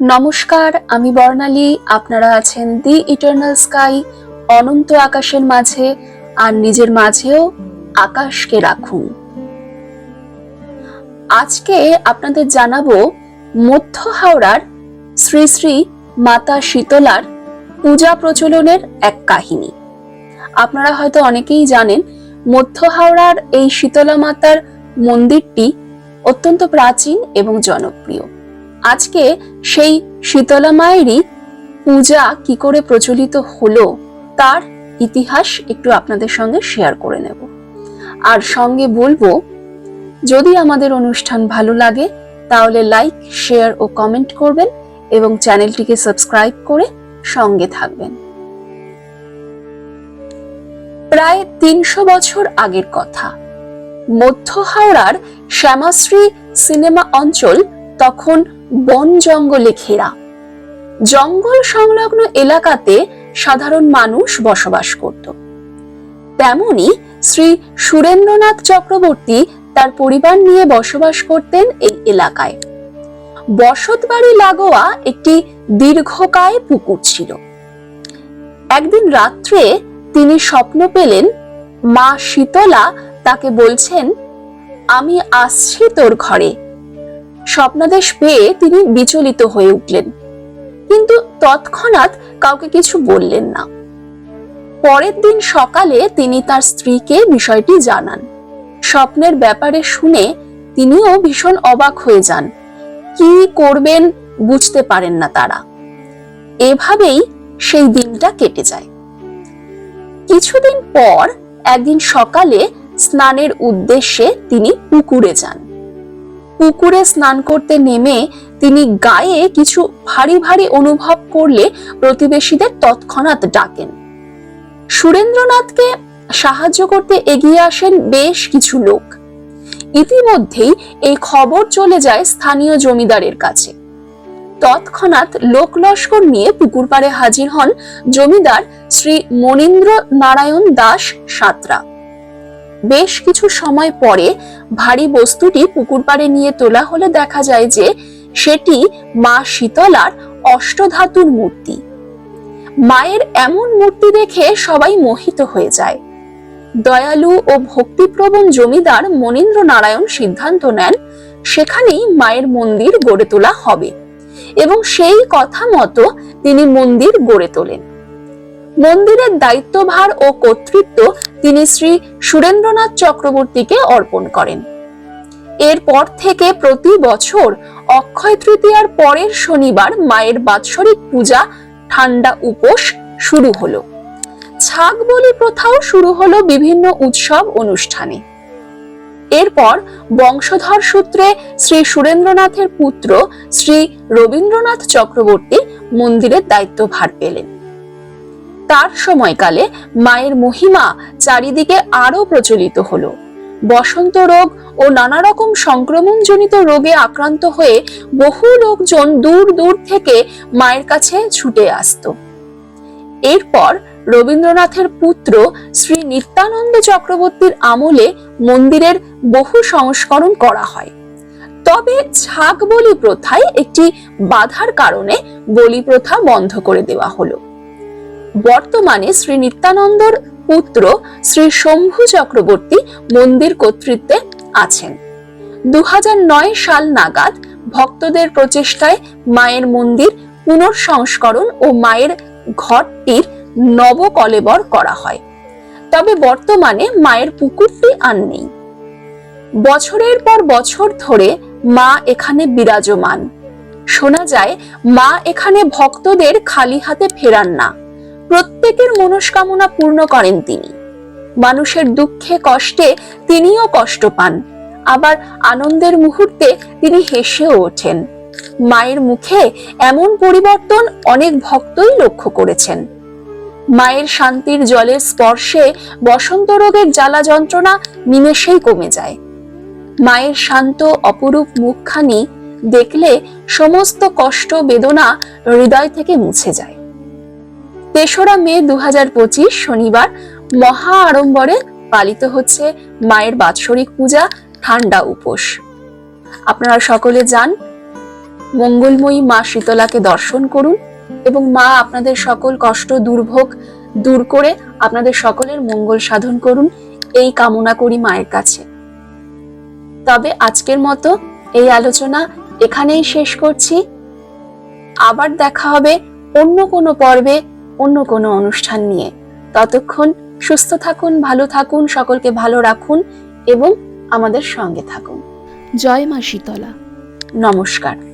নমস্কার, আমি বর্ণালী। আপনারা আছেন দি ইটার্নাল স্কাই অনন্ত আকাশের মাঝে, আর নিজের মাঝেও আকাশকে রাখুন। আজকে আপনাদের জানাব মধ্য হাওড়ার শ্রী শ্রী মাতা শীতলার পূজা প্রচলনের এক কাহিনী। আপনারা হয়তো অনেকেই জানেন, মধ্য হাওড়ার এই শীতলা মাতার মন্দিরটি অত্যন্ত প্রাচীন এবং জনপ্রিয়। আজকে সেই শীতলা মায়েরই পূজা কি করে প্রচলিত হলো, তার ইতিহাস একটু আপনাদের সঙ্গে শেয়ার করে নেব। আর সঙ্গে বলব, যদি আমাদের অনুষ্ঠান ভালো লাগে, তাহলে লাইক শেয়ার ও কমেন্ট করবেন এবং চ্যানেলটিকে সাবস্ক্রাইব করে সঙ্গে থাকবেন। প্রায় তিনশো বছর আগের কথা। মধ্য হাওড়ার শ্যামাশ্রী সিনেমা অঞ্চল তখন বন জঙ্গলে ঘেরা। জঙ্গল সংলগ্ন এলাকাতে সাধারণ মানুষ বসবাস করত। তেমনি শ্রী সুরেন্দ্রনাথ চক্রবর্তী তার পরিবার নিয়ে বসবাস করতেন এই এলাকায়। বসতবাড়ি লাগোয়া একটি দীর্ঘকায় পুকুর ছিল। একদিন রাত্রে তিনি স্বপ্ন পেলেন, মা শীতলা তাকে বলছেন, আমি আসছি তোর ঘরে। স্বপ্নাদেশ পেয়ে তিনি বিচলিত হয়ে উঠলেন। কিন্তু তৎক্ষণাৎ কাউকে কিছু বললেন না। পরের দিন সকালে তিনি তার স্ত্রীকে বিষয়টি জানান। স্বপ্নের ব্যাপারে শুনে তিনিও ভীষণ অবাক হয়ে যান। কি করবেন বুঝতে পারেন না তারা। এভাবেই সেই দিনটা কেটে যায়। কিছুদিন পর একদিন সকালে স্নানের উদ্দেশ্যে তিনি পুকুরে যান। পুকুরে স্নান করতে নেমে তিনি গায়ে কিছু ভারী ভারী অনুভব করলে প্রতিবেশীদের তৎক্ষণাৎ ডাকেন। সুরেন্দ্রনাথকে সাহায্য করতে এগিয়ে আসেন বেশ কিছু লোক। ইতিমধ্যেই এই খবর চলে যায় স্থানীয় জমিদারের কাছে। তৎক্ষণাৎ লোক লস্কর নিয়ে পুকুর পাড়ে হাজির হন জমিদার শ্রী মনীন্দ্র নারায়ণ দাস সাঁতরা। বেশ কিছু সময় পরে ভারী বস্তুটি পুকুর পাড়ে নিয়ে তোলা হলে দেখা যায় যে সেটি মা শীতলার অষ্টধাতুর মূর্তি। মায়ের এমন মূর্তি দেখে সবাই মোহিত হয়ে যায়। দয়ালু ও ভক্তিপ্রবণ জমিদার মনীন্দ্র নারায়ণ সিদ্ধান্ত নেন, সেখানেই মায়ের মন্দির গড়ে তোলা হবে এবং সেই কথা মতো তিনি মন্দির গড়ে তোলেন। মন্দিরের দায়িত্বভার ও কর্তৃত্ব তিনি শ্রী সুরেন্দ্রনাথ চক্রবর্তীকে অর্পণ করেন। এরপর থেকে প্রতি বছর অক্ষয় তৃতীয়ার পরের শনিবার মায়ের বাৎসরিক পূজা ঠান্ডা উপোস শুরু হলো। ছাগ বলি প্রথাও শুরু হলো বিভিন্ন উৎসব অনুষ্ঠানে। এরপর বংশধর সূত্রে শ্রী সুরেন্দ্রনাথের পুত্র শ্রী রবীন্দ্রনাথ চক্রবর্তী মন্দিরের দায়িত্বভার পেলেন। তার সময়কালে মায়ের মহিমা চারিদিকে আরও প্রচলিত হলো। বসন্ত রোগ ও নানা রকম সংক্রমণজনিত রোগে আক্রান্ত হয়ে বহু লোকজন দূর দূর থেকে মায়ের কাছে ছুটে আসতো। এরপর রবীন্দ্রনাথের পুত্র শ্রী নিত্যানন্দ চক্রবর্তীর আমলে মন্দিরের বহু সংস্করণ করা হয়। তবে ছাগ বলি প্রথায় একটি বাধার কারণে বলি প্রথা বন্ধ করে দেওয়া হলো। বর্তমানে শ্রী নিত্যানন্দর পুত্র শ্রী শম্ভু চক্রবর্তী মন্দির কর্তৃত্বে আছেন। দু হাজার নয় সাল নাগাদ ভক্তদের প্রচেষ্টায় মায়ের মন্দির পুনর্সংস্করণ ও মায়ের ঘরটির নবকলেবর করা হয়। তবে বর্তমানে মায়ের পুকুরটি আর নেই। বছরের পর বছর ধরে মা এখানে বিরাজমান। শোনা যায়, মা এখানে ভক্তদের খালি হাতে ফেরান না। প্রত্যেকের মনস্কামনা পূর্ণ করেন তিনি। মানুষের দুঃখে, কষ্টে তিনিও কষ্ট পান। আবার আনন্দের মুহূর্তে তিনি হেসেও ওঠেন। মায়ের মুখে এমন পরিবর্তন অনেক ভক্তই লক্ষ্য করেছেন। মায়ের শান্তির জলের স্পর্শে বসন্ত রোগের জ্বালা যন্ত্রণা নিমেষেই কমে যায়। মায়ের শান্ত, অপরূপ মুখখানি দেখলে সমস্ত কষ্ট, বেদনা হৃদয় থেকে মুছে যায়। তেসরা মে দু হাজার পঁচিশ শনিবার মহা আড়ম্বরে পালিত হচ্ছে মায়ের বাৎসরিক পূজা ঠান্ডা উপোস। আপনারা সকলে যান, মঙ্গলময়ী মা শীতলাকে দর্শন করুন এবং মা আপনাদের সকল কষ্ট, দুর্ভোগ দূর করে আপনাদের সকলের মঙ্গল সাধন করুন, এই কামনা করি মায়ের কাছে। তবে আজকের মতো এই আলোচনা এখানেই শেষ করছি। আবার দেখা হবে অন্য কোনো পর্বে। অন্য কোনো অনুষ্ঠান নিয়ে। ততক্ষণ সুস্থ থাকুন ভালো থাকুন সকলকে ভালো রাখুন এবং আমাদের সঙ্গে থাকুন। জয় মা শীতলা। নমস্কার।